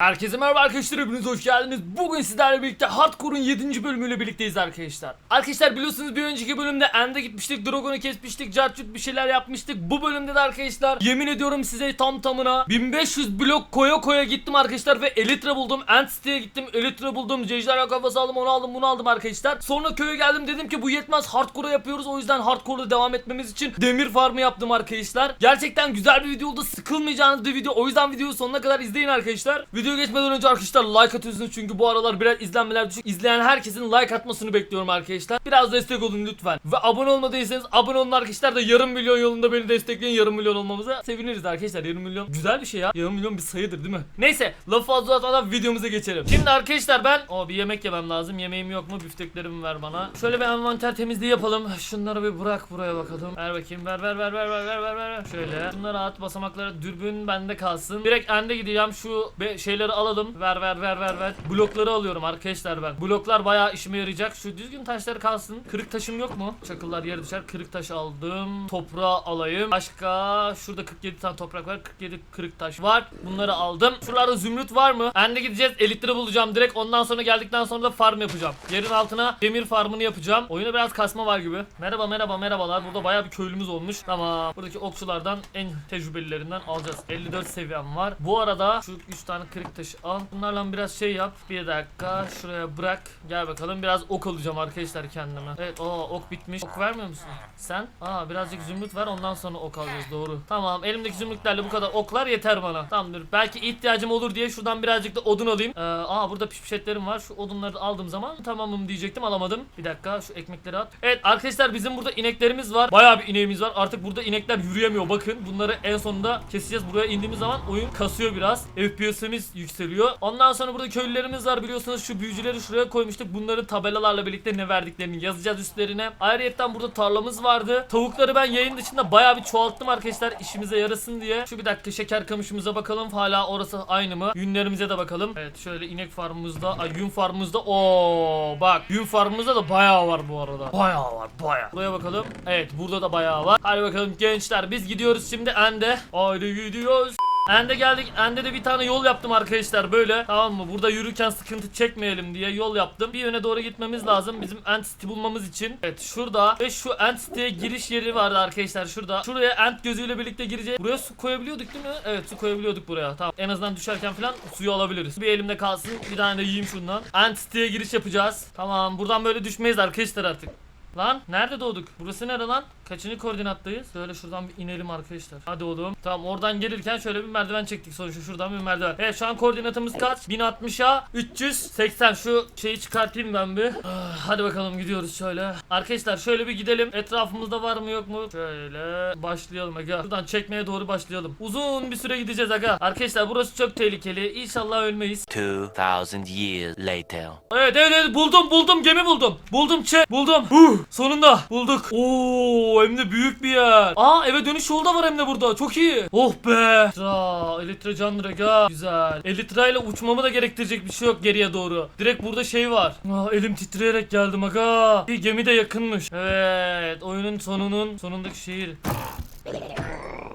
Herkese merhaba arkadaşlar hepiniz hoş geldiniz. Bugün sizlerle birlikte Hardcore'un 7. bölümüyle birlikteyiz arkadaşlar. Arkadaşlar biliyorsunuz bir önceki bölümde End'e gitmiştik, Dragon'u kesmiştik, Cartut bir şeyler yapmıştık. Bu bölümde de arkadaşlar yemin ediyorum size tam tamına 1500 blok koya koya gittim arkadaşlar ve Elytra buldum. End City'ye gittim, Elytra buldum. Ejderha kafası aldım, onu aldım, bunu aldım arkadaşlar. Sonra köye geldim dedim ki bu yetmez Hardcore'a yapıyoruz. O yüzden Hardcore'da devam etmemiz için demir farmı yaptım arkadaşlar. Gerçekten güzel bir video oldu. Sıkılmayacağınız bir video. O yüzden videoyu sonuna kadar izleyin arkadaşlar. Video geçmeden önce arkadaşlar like atıyorsunuz çünkü bu aralar biraz izlenmeler düşük. İzleyen herkesin like atmasını bekliyorum arkadaşlar. Biraz destek olun lütfen. Ve abone olmadıysanız abone olun arkadaşlar da yarım milyon yolunda beni destekleyin. Yarım milyon olmamıza seviniriz arkadaşlar. Yarım milyon güzel bir şey ya. Yarım milyon bir sayıdır değil mi? Neyse lafı fazla uzatmadan videomuza geçelim. Şimdi arkadaşlar ben o bir yemek yemem lazım. Yemeğim yok mu? Bifteklerimi ver bana. Şöyle bir envanter temizliği yapalım. Şunları bir bırak buraya bakalım. Ver bakayım. Ver ver ver ver ver ver ver ver. Şöyle. Şunları at basamaklara dürbün bende kalsın. Direkt ende gideceğim. Şu be- şeyleri alalım. Ver ver ver ver ver. Blokları alıyorum arkadaşlar ben. Bloklar bayağı işime yarayacak. Şu düzgün taşları kalsın. Kırık taşım yok mu? Çakıllar yere düşer. Kırık taş aldım. Toprağı alayım. Başka şurada 47 tane toprak var. 47 kırık taş var. Bunları aldım. Şuralarda zümrüt var mı? Ende gideceğiz. Elitre bulacağım direkt. Ondan sonra geldikten sonra da farm yapacağım. Yerin altına demir farmını yapacağım. Oyuna biraz kasma var gibi. Merhaba merhaba merhabalar. Burada bayağı bir köylümüz olmuş. Tamam. Buradaki okçulardan en tecrübelilerinden alacağız. 54 seviyem var. Bu arada şu 3 tane kırık taşı al. Bunlarla biraz şey yap. Bir dakika. Şuraya bırak. Gel bakalım. Biraz ok alacağım arkadaşlar kendime. Evet. o ok bitmiş. Ok vermiyor musun? Sen? Aa birazcık zümrüt ver. Ondan sonra ok alacağız. Doğru. Tamam. Elimdeki zümrütlerle bu kadar oklar yeter bana. Tamamdır. Belki ihtiyacım olur diye şuradan birazcık da odun alayım. Ee, aa burada pişpişetlerim var. Şu odunları da aldığım zaman tamamım diyecektim. Alamadım. Bir dakika. Şu ekmekleri at. Evet arkadaşlar bizim burada ineklerimiz var. Bayağı bir ineğimiz var. Artık burada inekler yürüyemiyor. Bakın bunları en sonunda keseceğiz. Buraya indiğimiz zaman oyun kasıyor biraz. FPS'imiz yükseliyor. Ondan sonra burada köylülerimiz var. Biliyorsunuz şu büyücüleri şuraya koymuştuk. Bunların tabelalarla birlikte ne verdiklerini yazacağız üstlerine. Ayrıca burada tarlamız vardı. Tavukları ben yayın dışında bayağı bir çoğalttım arkadaşlar. işimize yarasın diye. Şu bir dakika şeker kamışımıza bakalım. Hala orası aynı mı? Yünlerimize de bakalım. Evet şöyle inek farmımızda, ay yün farmımızda. Oo bak yün farmımızda da bayağı var bu arada. Bayağı var bayağı. Buraya bakalım. Evet burada da bayağı var. Hadi bakalım gençler biz gidiyoruz şimdi Ende. Haydi gidiyoruz. Ende geldik. Ende de bir tane yol yaptım arkadaşlar böyle. Tamam mı? Burada yürürken sıkıntı çekmeyelim diye yol yaptım. Bir yöne doğru gitmemiz lazım bizim End City bulmamız için. Evet şurada ve şu End City'ye giriş yeri vardı arkadaşlar şurada. Şuraya End gözüyle birlikte gireceğiz. Buraya su koyabiliyorduk değil mi? Evet su koyabiliyorduk buraya. Tamam. En azından düşerken falan suyu alabiliriz. Bir elimde kalsın. Bir tane de yiyeyim şundan. End City'ye giriş yapacağız. Tamam. Buradan böyle düşmeyiz arkadaşlar artık. Lan nerede doğduk? Burası nere lan? Kaçıncı koordinattayız? Şöyle şuradan bir inelim arkadaşlar. Hadi oğlum. Tamam oradan gelirken şöyle bir merdiven çektik sonuçta şuradan bir merdiven. Evet şu an koordinatımız kaç? 1060'a 380. Şu şeyi çıkartayım ben bir. Ah, Hadi bakalım gidiyoruz şöyle. Arkadaşlar şöyle bir gidelim. Etrafımızda var mı yok mu? Şöyle başlayalım aga. Şuradan çekmeye doğru başlayalım. Uzun bir süre gideceğiz aga. Arkadaşlar burası çok tehlikeli. İnşallah ölmeyiz. 2,000 years later. Evet evet evet buldum buldum gemi buldum. Buldum çek buldum. Huh, sonunda bulduk. Oo hem de büyük bir yer. Aa eve dönüş yolu da var hem de burada. Çok iyi. Oh be. Tra, elitre canlı rega. Güzel. Elitre ile uçmamı da gerektirecek bir şey yok geriye doğru. Direkt burada şey var. Aa, elim titreyerek geldim aga. Bir gemi de yakınmış. Evet oyunun sonunun sonundaki şehir.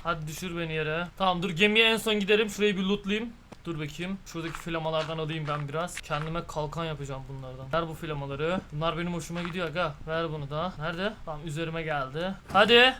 Hadi düşür beni yere. Tamam dur gemiye en son giderim. Şurayı bir lootlayayım. Dur bakayım. Şuradaki flamalardan alayım ben biraz. Kendime kalkan yapacağım bunlardan. Ver bu flamaları. Bunlar benim hoşuma gidiyor aga. Ver bunu da. Nerede? Tamam üzerime geldi. Hadi.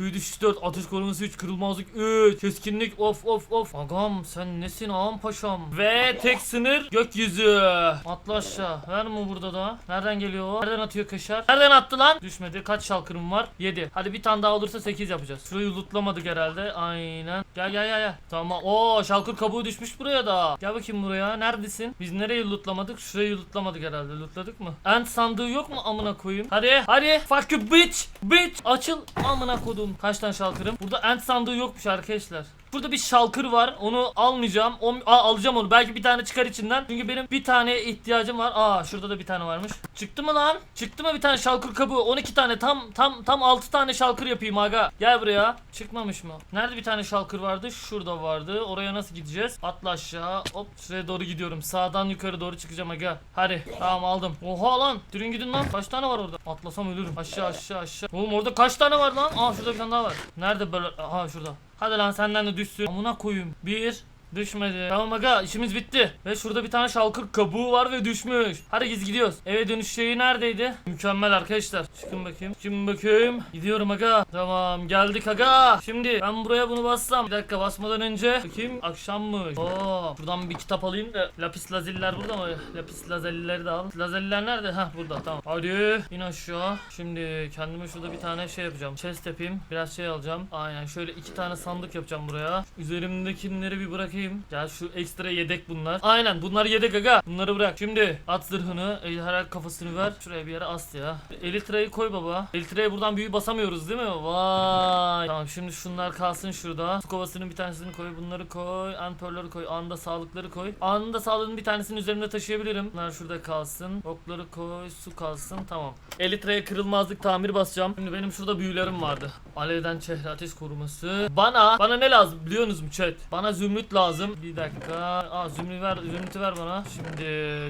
Var. Düşüş 4, atış koruması 3, kırılmazlık 3, keskinlik of of of. Agam sen nesin ağam paşam? Ve tek sınır gökyüzü. Atla aşağı. Var mı burada da? Nereden geliyor o? Nereden atıyor kaşar? Nereden attı lan? Düşmedi. Kaç şalkırım var? 7. Hadi bir tane daha olursa 8 yapacağız. Şurayı lootlamadık herhalde. Aynen. Gel gel gel gel. Tamam. Oo şalkır kabuğu düşmüş buraya da. Gel bakayım buraya. Neredesin? Biz nereyi lootlamadık? Şurayı lootlamadık herhalde. Lootladık mı? Ant sandığı yok mu amına koyayım? Hadi hadi. Fuck you bitch. Bitch. Açıl amına kodum. Kaç tane şalkırım? Burada ant sandığı yokmuş arkadaşlar. Burada bir şalkır var. Onu almayacağım. O, aa, alacağım onu. Belki bir tane çıkar içinden. Çünkü benim bir tane ihtiyacım var. Aa şurada da bir tane varmış. Çıktı mı lan? Çıktı mı bir tane şalkır kabuğu? 12 tane. Tam tam tam 6 tane şalkır yapayım aga. Gel buraya. Çıkmamış mı? Nerede bir tane şalkır vardı? Şurada vardı. Oraya nasıl gideceğiz? Atla aşağı. Hop şuraya doğru gidiyorum. Sağdan yukarı doğru çıkacağım aga. Hadi. Tamam aldım. Oha lan. Durun gidin lan. Kaç tane var orada? Atlasam ölürüm. Aşağı aşağı aşağı. Oğlum orada kaç tane var lan? Aa şurada bir tane daha var. Nerede böyle? Aha şurada. Hadi lan senden de düşsün. Amına koyayım. Bir. Düşmedi. Tamam aga işimiz bitti. Ve şurada bir tane şalkır kabuğu var ve düşmüş. Hadi biz gidiyoruz. Eve dönüş şeyi neredeydi? Mükemmel arkadaşlar. Çıkın bakayım. Çıkın bakayım. Gidiyorum aga. Tamam geldik aga. Şimdi ben buraya bunu bassam. Bir dakika basmadan önce. Bakayım akşammış. Oo, buradan bir kitap alayım da. Lapis laziller burada mı? Lapis lazerlileri de al. Lazerliler nerede? Heh burada tamam. Hadi in aşağı. Şimdi kendime şurada bir tane şey yapacağım. Chest yapayım. Biraz şey alacağım. Aynen şöyle iki tane sandık yapacağım buraya. Üzerimdekileri bir bırakayım. Gel şu ekstra yedek bunlar. Aynen bunlar yedek aga. Bunları bırak. Şimdi at zırhını. Ejderha kafasını ver. Şuraya bir yere as ya. Elitra'yı koy baba. Elitra'ya buradan büyü basamıyoruz değil mi? Vay. Tamam şimdi şunlar kalsın şurada. Su kovasının bir tanesini koy. Bunları koy. Anpörleri koy. Anında sağlıkları koy. Anında sağlığın bir tanesini üzerimde taşıyabilirim. Bunlar şurada kalsın. Okları koy. Su kalsın. Tamam. Elitra'ya kırılmazlık tamir basacağım. Şimdi benim şurada büyülerim vardı. Alevden çehre ateş koruması. Bana bana ne lazım biliyorsunuz mu chat? Bana zümrüt lazım. Bir dakika. Aa zümrüt ver zümrütü ver bana. Şimdi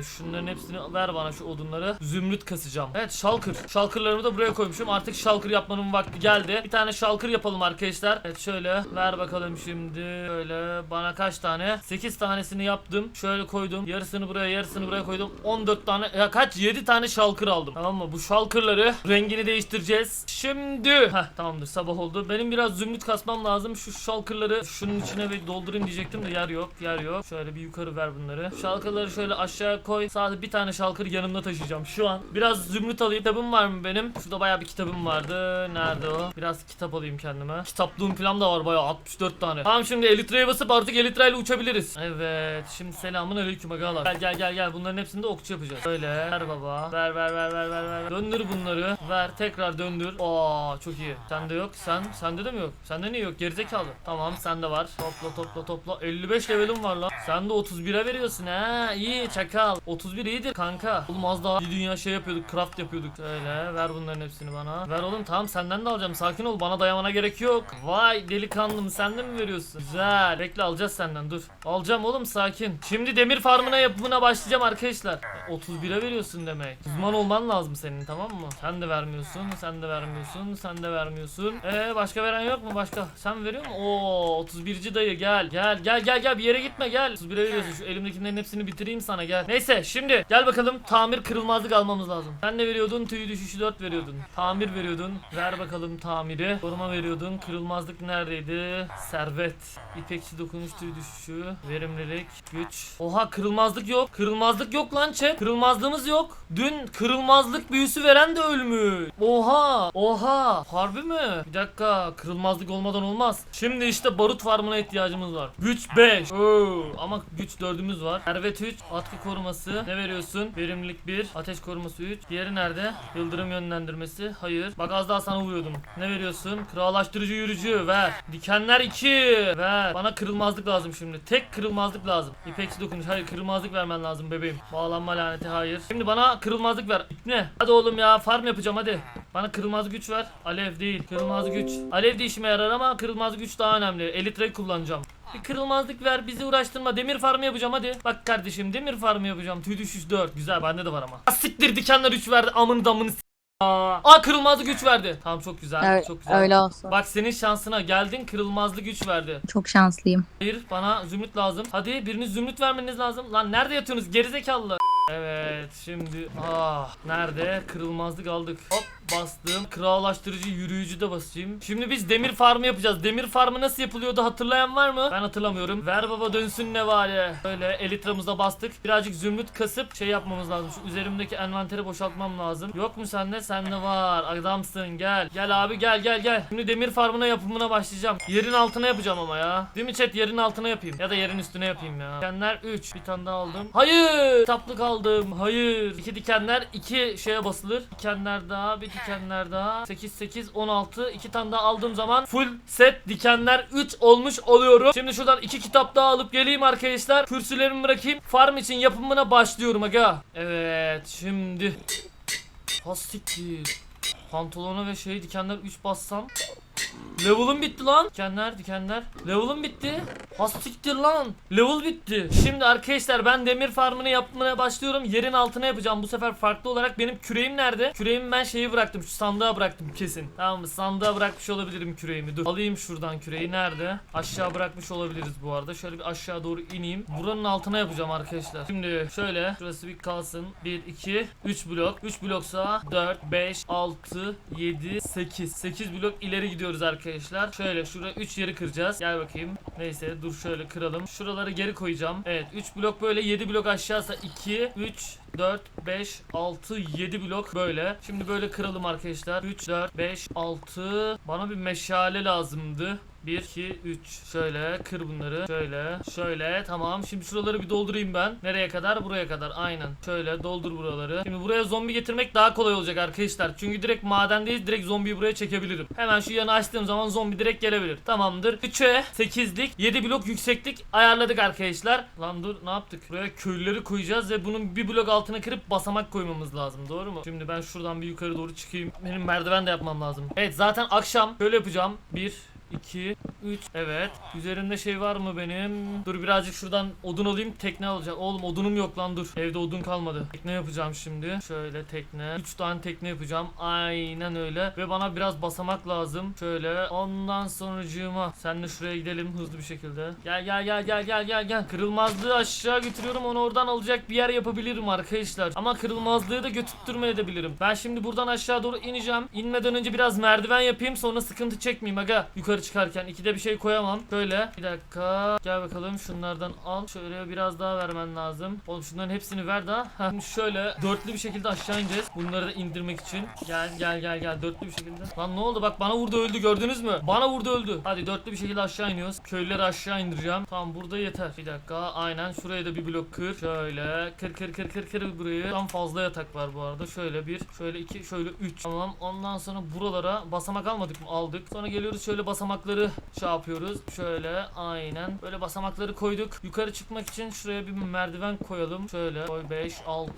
şunların hepsini ver bana şu odunları. Zümrüt kasacağım. Evet şalkır. Şalkırlarımı da buraya koymuşum. Artık şalkır yapmanın vakti geldi. Bir tane şalkır yapalım arkadaşlar. Evet şöyle ver bakalım şimdi. Şöyle bana kaç tane? 8 tanesini yaptım. Şöyle koydum. Yarısını buraya yarısını buraya koydum. 14 tane ya kaç? 7 tane şalkır aldım. Tamam mı? Bu şalkırları rengini değiştireceğiz. Şimdi. Heh tamamdır sabah oldu. Benim biraz zümrüt kasmam lazım. Şu şalkırları şunun içine bir doldurayım diyecektim de yer yok. Yer yok. Şöyle bir yukarı ver bunları. Şalkırları şöyle aşağı koy. Sadece bir tane şalkır yanımda taşıyacağım şu an. Biraz zümrüt alayım. Kitabım var mı benim? Şurada bayağı bir kitabım vardı. Nerede o? Biraz kitap alayım kendime. Kitaplığım falan da var bayağı 64 tane. Tamam şimdi elitreye basıp artık elitreyle uçabiliriz. Evet. Şimdi selamun aleyküm agalar. Gel gel gel gel. Bunların hepsini de okçu yapacağız. Böyle. Ver baba. Ver ver ver ver ver ver. Döndür bunları. Ver tekrar döndür. Aa çok iyi. Sende yok. Sen sende de mi yok? Sende niye yok? Gerizekalı. Tamam sende var. Topla topla topla. 55 levelim var lan. Sen de 31'e veriyorsun ha. İyi çakal. 31 iyidir kanka. Oğlum az daha bir dünya şey yapıyorduk. Craft yapıyorduk. Şöyle ver bunların hepsini bana. Ver oğlum tamam senden de alacağım. Sakin ol. Bana dayamana gerek yok. Vay delikanlım sen de mi veriyorsun? Güzel. Bekle alacağız senden dur. Alacağım oğlum sakin. Şimdi demir farmına yapımına başlayacağım arkadaşlar. 31'e veriyorsun demek. Uzman olman lazım senin tamam mı? Sen de vermiyorsun. Sen de vermiyorsun. Sen de vermiyorsun. Ee başka veren yok mu başka? Sen veriyor musun? Oo 31. dayı gel. Gel gel gel gel bir yere gitme gel. 31'e veriyorsun. Şu elimdekilerin hepsini bitireyim sana gel. Neyse şimdi gel bakalım tamir kırılmazlık almamız lazım. Sen ne veriyordun? Tüy düşüşü 4 veriyordun. Tamir veriyordun. Ver bakalım tamiri. Koruma veriyordun. Kırılmazlık neredeydi? Servet. İpekçi dokunuş tüy düşüşü. Verimlilik. Güç. Oha kırılmazlık yok. Kırılmazlık yok lan chat. Kırılmazlığımız yok. Dün kırılmazlık büyüsü veren de ölmüş. Oha. Oha. Harbi mi? Bir dakika. Kırılmazlık olmadan olmaz. Şimdi işte barut farmına ihtiyacımız var. Güç 5. Oo. Ama güç 4'ümüz var. Servet 3. Atkı koruması. Ne veriyorsun? Verimlilik 1. Ateş koruması 3. Diğeri nerede? Yıldırım yönlendirmesi. Hayır. Bak az daha sana vuruyordum. Ne veriyorsun? Krallaştırıcı yürücü. Ver. Dikenler 2. Ver. Bana kırılmazlık lazım şimdi. Tek kırılmazlık lazım. İpeksi dokunuş. Hayır kırılmazlık vermen lazım bebeğim. Bağlanma laneti. Hayır. Şimdi bana kırılmazlık ver. Ne? Hadi oğlum ya. Farm yapacağım hadi. Bana kırılmaz güç ver. Alev değil. Kırılmaz güç. Alev de işime yarar ama kırılmaz güç daha önemli. Elitre kullanacağım. Bir kırılmazlık ver bizi uğraştırma. Demir farmı yapacağım hadi. Bak kardeşim demir farmı yapacağım. Tüy düşüş 4. Güzel bende de var ama. Siktir dikenler 3 verdi. Amını damını Aa, Aa kırılmazlık güç verdi. Tamam çok güzel. Evet, çok güzel. öyle olsun. Bak senin şansına geldin kırılmazlık güç verdi. Çok şanslıyım. Hayır bana zümrüt lazım. Hadi biriniz zümrüt vermeniz lazım. Lan nerede yatıyorsunuz gerizekalılar? Evet şimdi ah nerede kırılmazlık aldık. Hop Bastım. Krallaştırıcı yürüyücü de basayım. Şimdi biz demir farmı yapacağız. Demir farmı nasıl yapılıyordu hatırlayan var mı? Ben hatırlamıyorum. Ver baba dönsün ne var ya. Böyle elitramızda bastık. Birazcık zümrüt kasıp şey yapmamız lazım. Şu üzerimdeki envanteri boşaltmam lazım. Yok mu sende? Sende var. Adamsın gel. Gel abi gel gel gel. Şimdi demir farmına yapımına başlayacağım. Yerin altına yapacağım ama ya. Değil mi chat? Yerin altına yapayım. Ya da yerin üstüne yapayım ya. Dikenler 3. Bir tane daha aldım. Hayır. Kitaplık aldım. Hayır. İki dikenler iki şeye basılır. Dikenler daha. Bir dikenler daha. 8 8 16. iki tane daha aldığım zaman full set dikenler 3 olmuş oluyorum. Şimdi şuradan iki kitap daha alıp geleyim arkadaşlar. Kürsülerimi bırakayım. Farm için yapımına başlıyorum aga. Evet şimdi. Hastiktir. Pantolona ve şey dikenler 3 bassam. Level'ım bitti lan. Dikenler dikenler. Level'ım bitti. Hastiktir lan. Level bitti. Şimdi arkadaşlar ben demir farmını yapmaya başlıyorum. Yerin altına yapacağım. Bu sefer farklı olarak benim küreğim nerede? Küreğimi ben şeyi bıraktım. Şu sandığa bıraktım kesin. Tamam mı? Sandığa bırakmış olabilirim küreğimi. Dur. Alayım şuradan küreği. Nerede? Aşağı bırakmış olabiliriz bu arada. Şöyle bir aşağı doğru ineyim. Buranın altına yapacağım arkadaşlar. Şimdi şöyle. Şurası bir kalsın. 1, 2, 3 blok. 3 bloksa 4, 5, 6, 7, 8. 8 blok ileri gidiyoruz arkadaşlar. Şöyle şuraya 3 yeri kıracağız. Gel bakayım. Neyse dur şöyle kıralım. Şuraları geri koyacağım. Evet 3 blok böyle 7 blok aşağısa 2, 3, 4, 5, 6, 7 blok böyle. Şimdi böyle kıralım arkadaşlar. 3, 4, 5, 6. Bana bir meşale lazımdı. 1, 2, 3. Şöyle kır bunları. Şöyle. Şöyle. Tamam. Şimdi şuraları bir doldurayım ben. Nereye kadar? Buraya kadar. Aynen. Şöyle doldur buraları. Şimdi buraya zombi getirmek daha kolay olacak arkadaşlar. Çünkü direkt madendeyiz. Direkt zombiyi buraya çekebilirim. Hemen şu yanı açtığım zaman zombi direkt gelebilir. Tamamdır. 3'e 8'lik 7 blok yükseklik ayarladık arkadaşlar. Lan dur ne yaptık? Buraya köylüleri koyacağız ve bunun bir blok altına kırıp basamak koymamız lazım. Doğru mu? Şimdi ben şuradan bir yukarı doğru çıkayım. Benim merdiven de yapmam lazım. Evet zaten akşam şöyle yapacağım. 1 2 3 Evet. Üzerimde şey var mı benim? Dur birazcık şuradan odun alayım. Tekne alacağım. Oğlum odunum yok lan dur. Evde odun kalmadı. Tekne yapacağım şimdi. Şöyle tekne. 3 tane tekne yapacağım. Aynen öyle. Ve bana biraz basamak lazım. Şöyle. Ondan sonracığıma. Senle şuraya gidelim hızlı bir şekilde. Gel gel gel gel gel gel gel. Kırılmazlığı aşağı götürüyorum. Onu oradan alacak bir yer yapabilirim arkadaşlar. Ama kırılmazlığı da götürtme edebilirim. Ben şimdi buradan aşağı doğru ineceğim. İnmeden önce biraz merdiven yapayım. Sonra sıkıntı çekmeyeyim aga. Yukarı çıkarken. ikide bir şey koyamam. Şöyle. Bir dakika. Gel bakalım şunlardan al. Şöyle biraz daha vermen lazım. Oğlum şunların hepsini ver daha. Şöyle dörtlü bir şekilde aşağı ineceğiz. Bunları da indirmek için. Gel gel gel gel dörtlü bir şekilde. Lan ne oldu bak bana vurdu öldü gördünüz mü? Bana vurdu öldü. Hadi dörtlü bir şekilde aşağı iniyoruz. Köylüleri aşağı indireceğim. Tamam burada yeter. Bir dakika. Aynen şuraya da bir blok kır. Şöyle kır kır kır kır kır burayı. Tam fazla yatak var bu arada. Şöyle bir, şöyle iki, şöyle üç. Tamam. Ondan sonra buralara basamak almadık mı? Aldık. Sonra geliyoruz şöyle basamakları şey yapıyoruz. Şöyle aynen. Böyle basamakları koyduk. Yukarı çıkmak için şuraya bir merdiven koyalım. Şöyle koy 5, 6.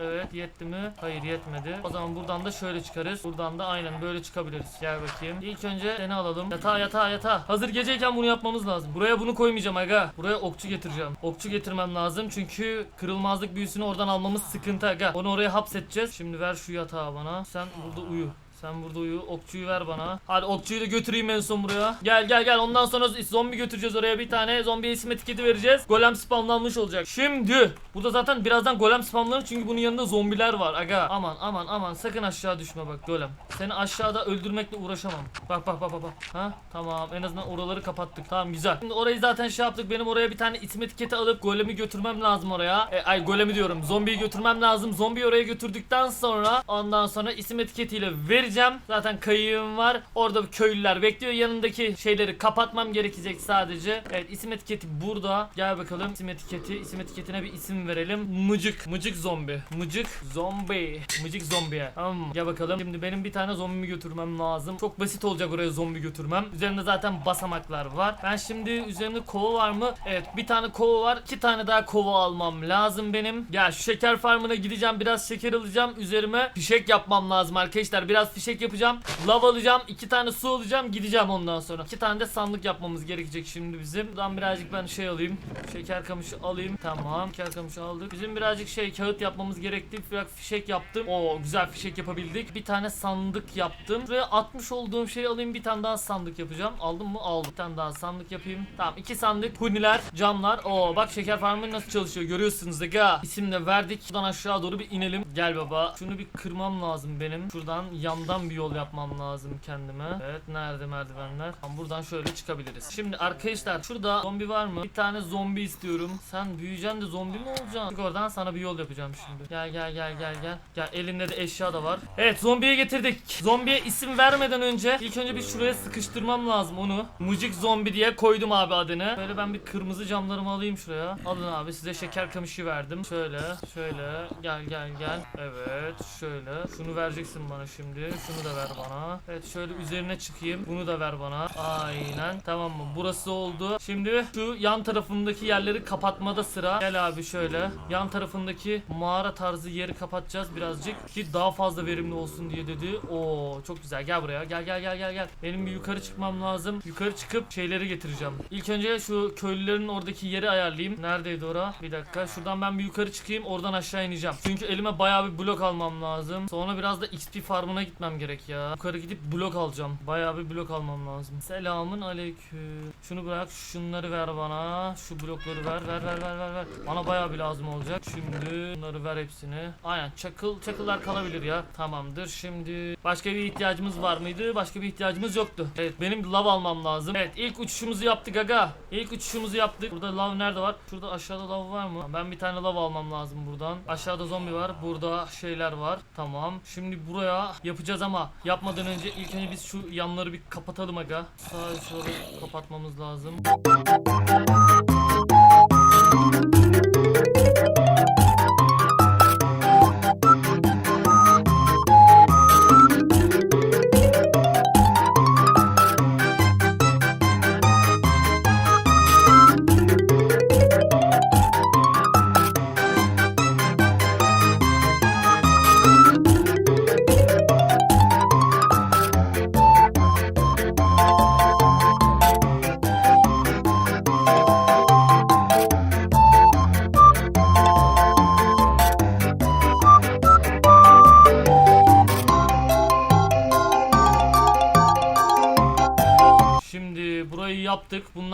Evet yetti mi? Hayır yetmedi. O zaman buradan da şöyle çıkarız. Buradan da aynen böyle çıkabiliriz. Gel bakayım. İlk önce seni alalım. Yatağa yatağa yatağa. Hazır geceyken bunu yapmamız lazım. Buraya bunu koymayacağım aga. Buraya okçu getireceğim. Okçu getirmem lazım çünkü kırılmazlık büyüsünü oradan almamız sıkıntı aga. Onu oraya hapsedeceğiz. Şimdi ver şu yatağı bana. Sen burada uyu. Sen burada uyu. Okçuyu ver bana. Hadi okçuyu da götüreyim en son buraya. Gel gel gel. Ondan sonra zombi götüreceğiz oraya bir tane. Zombiye isim etiketi vereceğiz. Golem spamlanmış olacak. Şimdi. Burada zaten birazdan golem spamlanır. Çünkü bunun yanında zombiler var. Aga. Aman aman aman. Sakın aşağı düşme bak golem. Seni aşağıda öldürmekle uğraşamam. Bak bak bak bak. bak. Ha? Tamam. En azından oraları kapattık. Tamam güzel. Şimdi orayı zaten şey yaptık. Benim oraya bir tane isim etiketi alıp golemi götürmem lazım oraya. E, ay golemi diyorum. Zombiyi götürmem lazım. Zombiyi oraya götürdükten sonra ondan sonra isim etiketiyle vereceğim. Zaten kayığım var. Orada köylüler bekliyor. Yanındaki şeyleri kapatmam gerekecek sadece. Evet isim etiketi burada. Gel bakalım. İsim etiketi. İsim etiketine bir isim verelim. Mıcık. Mıcık zombi. Mıcık zombi. Mıcık zombiye. Tamam? Gel bakalım. Şimdi benim bir tane zombimi götürmem lazım. Çok basit olacak oraya zombi götürmem. Üzerinde zaten basamaklar var. Ben şimdi üzerimde kova var mı? Evet bir tane kova var. iki tane daha kova almam lazım benim. Gel şu şeker farmına gideceğim. Biraz şeker alacağım. Üzerime fişek yapmam lazım arkadaşlar. Biraz fişek fişek yapacağım. Lav alacağım. iki tane su alacağım. Gideceğim ondan sonra. İki tane de sandık yapmamız gerekecek şimdi bizim. Buradan birazcık ben şey alayım. Şeker kamışı alayım. Tamam. Şeker kamışı aldık. Bizim birazcık şey kağıt yapmamız gerekti. Biraz fişek yaptım. Oo güzel fişek yapabildik. Bir tane sandık yaptım. Buraya atmış olduğum şeyi alayım. Bir tane daha sandık yapacağım. Aldım mı? Aldım. Bir tane daha sandık yapayım. Tamam iki sandık. Huniler, camlar. Oo bak şeker farmı nasıl çalışıyor görüyorsunuz aga. İsim de verdik. Şuradan aşağı doğru bir inelim. Gel baba. Şunu bir kırmam lazım benim. Şuradan yandan bir yol yapmam lazım kendime. Evet nerede merdivenler? Tamam buradan şöyle çıkabiliriz. Şimdi arkadaşlar şurada zombi var mı? Bir tane zombi istiyorum. Sen büyüyeceksin de zombi mi olacaksın? Çık oradan sana bir yol yapacağım şimdi. Gel gel gel gel gel. Gel elinde de eşya da var. Evet zombiye getirdik. Zombiye isim vermeden önce ilk önce bir şuraya sıkıştırmam lazım onu. Mucik zombi diye koydum abi adını. Böyle ben bir kırmızı camlarımı alayım şuraya. Alın abi size şeker kamışı verdim. Şöyle şöyle gel gel gel. Evet şöyle. Şunu vereceksin bana şimdi. Şunu da ver bana. Evet şöyle üzerine çıkayım. Bunu da ver bana. Aynen. Tamam mı? Burası oldu. Şimdi şu yan tarafındaki yerleri kapatmada sıra. Gel abi şöyle. Yan tarafındaki mağara tarzı yeri kapatacağız birazcık ki daha fazla verimli olsun diye dedi. Oo çok güzel. Gel buraya. Gel gel gel gel gel. Benim bir yukarı çıkmam lazım. Yukarı çıkıp şeyleri getireceğim. İlk önce şu köylülerin oradaki yeri ayarlayayım. Neredeydi ora? Bir dakika. Şuradan ben bir yukarı çıkayım. Oradan aşağı ineceğim. Çünkü elime bayağı bir blok almam lazım. Sonra biraz da XP farmına gitmem gerek ya. Yukarı gidip blok alacağım. Bayağı bir blok almam lazım. Selamın aleyküm. Şunu bırak. Şunları ver bana. Şu blokları ver. Ver ver ver ver ver. Bana bayağı bir lazım olacak. Şimdi bunları ver hepsini. Aynen. Çakıl çakıllar kalabilir ya. Tamamdır. Şimdi başka bir ihtiyacımız var mıydı? Başka bir ihtiyacımız yoktu. Evet benim lav almam lazım. Evet ilk uçuşumuzu yaptık aga. İlk uçuşumuzu yaptık. Burada lav nerede var? Şurada aşağıda lav var mı? Ben bir tane lav almam lazım buradan. Aşağıda zombi var. Burada şeyler var. Tamam. Şimdi buraya yapacağız ama yapmadan önce ilk önce biz şu yanları bir kapatalım aga. Sadece şöyle kapatmamız lazım.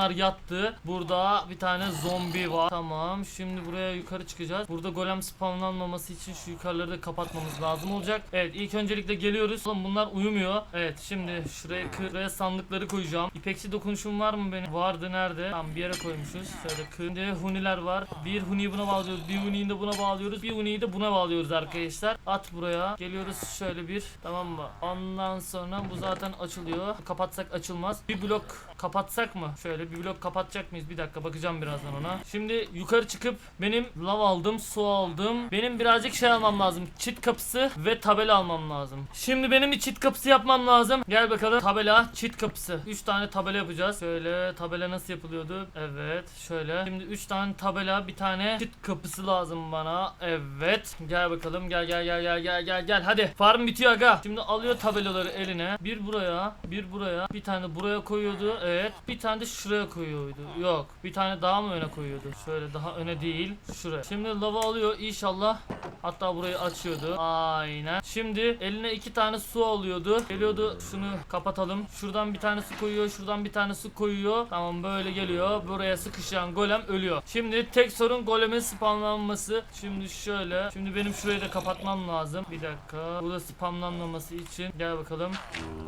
Bunlar yattı. Burada bir tane zombi var. Tamam. Şimdi buraya yukarı çıkacağız. Burada golem spawnlanmaması için şu yukarıları da kapatmamız lazım olacak. Evet ilk öncelikle geliyoruz. Oğlum bunlar uyumuyor. Evet şimdi şuraya şuraya sandıkları koyacağım. İpeksi dokunuşum var mı benim? Vardı nerede? Tamam bir yere koymuşuz. Şöyle kır. Şimdi huniler var. Bir huniyi buna bağlıyoruz. Bir huniyi de buna bağlıyoruz. Bir huniyi de buna bağlıyoruz arkadaşlar. At buraya. Geliyoruz şöyle bir. Tamam mı? Ondan sonra bu zaten açılıyor. Kapatsak açılmaz. Bir blok kapatsak mı? Şöyle bir blok kapatacak mıyız? Bir dakika bakacağım birazdan ona. Şimdi yukarı çıkıp benim lav aldım, su aldım. Benim birazcık şey almam lazım. Çit kapısı ve tabela almam lazım. Şimdi benim bir çit kapısı yapmam lazım. Gel bakalım. Tabela, çit kapısı. 3 tane tabela yapacağız. Şöyle tabela nasıl yapılıyordu? Evet. Şöyle. Şimdi 3 tane tabela, bir tane çit kapısı lazım bana. Evet. Gel bakalım. Gel gel gel gel gel gel gel. Hadi. Farm bitiyor aga. Şimdi alıyor tabelaları eline. Bir buraya, bir buraya, bir tane buraya koyuyordu. Evet. Bir tane de şuraya koyuyordu. Yok. Bir tane daha mı öne koyuyordu? Şöyle daha öne değil. Şuraya. Şimdi lava alıyor inşallah. Hatta burayı açıyordu. Aynen. Şimdi eline iki tane su alıyordu. Geliyordu. Şunu kapatalım. Şuradan bir tane su koyuyor. Şuradan bir tane su koyuyor. Tamam böyle geliyor. Buraya sıkışan golem ölüyor. Şimdi tek sorun golemin spamlanması. Şimdi şöyle. Şimdi benim şurayı da kapatmam lazım. Bir dakika. Burada spamlanmaması için. Gel bakalım.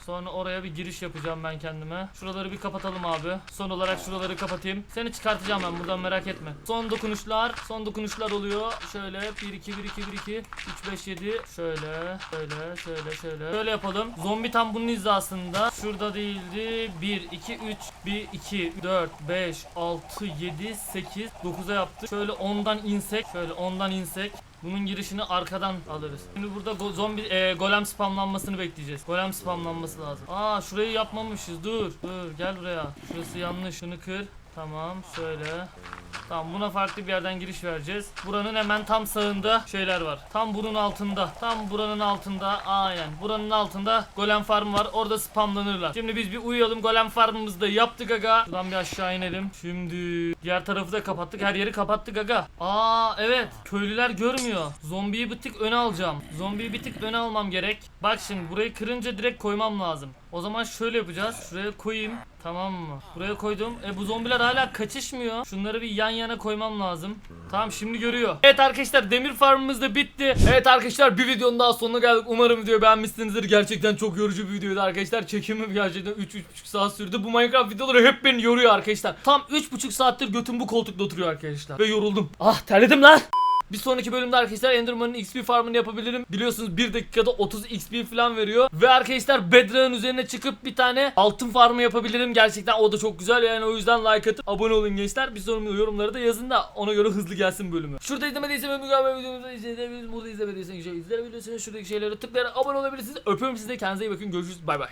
Sonra oraya bir giriş yapacağım ben kendime. Şuraları bir kapatalım abi. Son olarak şuraları kapatayım. Seni çıkartacağım ben buradan merak etme. Son dokunuşlar. Son dokunuşlar oluyor. Şöyle 1 2 1 2 1 2 3 5 7 şöyle şöyle şöyle şöyle. Şöyle yapalım. Zombi tam bunun hizasında. Şurada değildi. 1 2 3 1 2 4 5 6 7 8 9'a yaptık. Şöyle 10'dan insek. Şöyle 10'dan insek. Bunun girişini arkadan alırız. Şimdi burada zombi e, golem spamlanmasını bekleyeceğiz. Golem spamlanması lazım. Aa şurayı yapmamışız. Dur. Dur gel buraya. Şurası yanlış. Şunu kır. Tamam şöyle. Tamam buna farklı bir yerden giriş vereceğiz. Buranın hemen tam sağında şeyler var. Tam bunun altında. Tam buranın altında. Aynen. Buranın altında golem farm var. Orada spamlanırlar. Şimdi biz bir uyuyalım. Golem farmımızı da yaptık aga. Şuradan bir aşağı inelim. Şimdi diğer tarafı da kapattık. Her yeri kapattık aga. Aa evet. Köylüler görmüyor. Zombiyi bir tık öne alacağım. Zombiyi bir tık öne almam gerek. Bak şimdi burayı kırınca direkt koymam lazım. O zaman şöyle yapacağız. Şuraya koyayım. Tamam mı? Buraya koydum. E bu zombiler hala kaçışmıyor. Şunları bir yan yana koymam lazım. Tamam şimdi görüyor. Evet arkadaşlar demir farmımız da bitti. Evet arkadaşlar bir videonun daha sonuna geldik. Umarım videoyu beğenmişsinizdir. Gerçekten çok yorucu bir videoydu arkadaşlar. Çekimim gerçekten 3-3,5 saat sürdü. Bu Minecraft videoları hep beni yoruyor arkadaşlar. Tam 3,5 saattir götüm bu koltukta oturuyor arkadaşlar. Ve yoruldum. Ah terledim lan. Bir sonraki bölümde arkadaşlar Enderman'ın XP farmını yapabilirim. Biliyorsunuz 1 dakikada 30 XP falan veriyor. Ve arkadaşlar Bedrock'ın üzerine çıkıp bir tane altın farmı yapabilirim. Gerçekten o da çok güzel yani o yüzden like atıp abone olun gençler. Bir sonraki yorumları da yazın da ona göre hızlı gelsin bölümü. Şurada izlemediysen ve mükemmel videomuzu izleyebilirsiniz. Burada izlemediysen izleyebilirsiniz. Şuradaki şeylere tıklayarak abone olabilirsiniz. Öpüyorum sizi kendinize iyi bakın. Görüşürüz. Bay bay.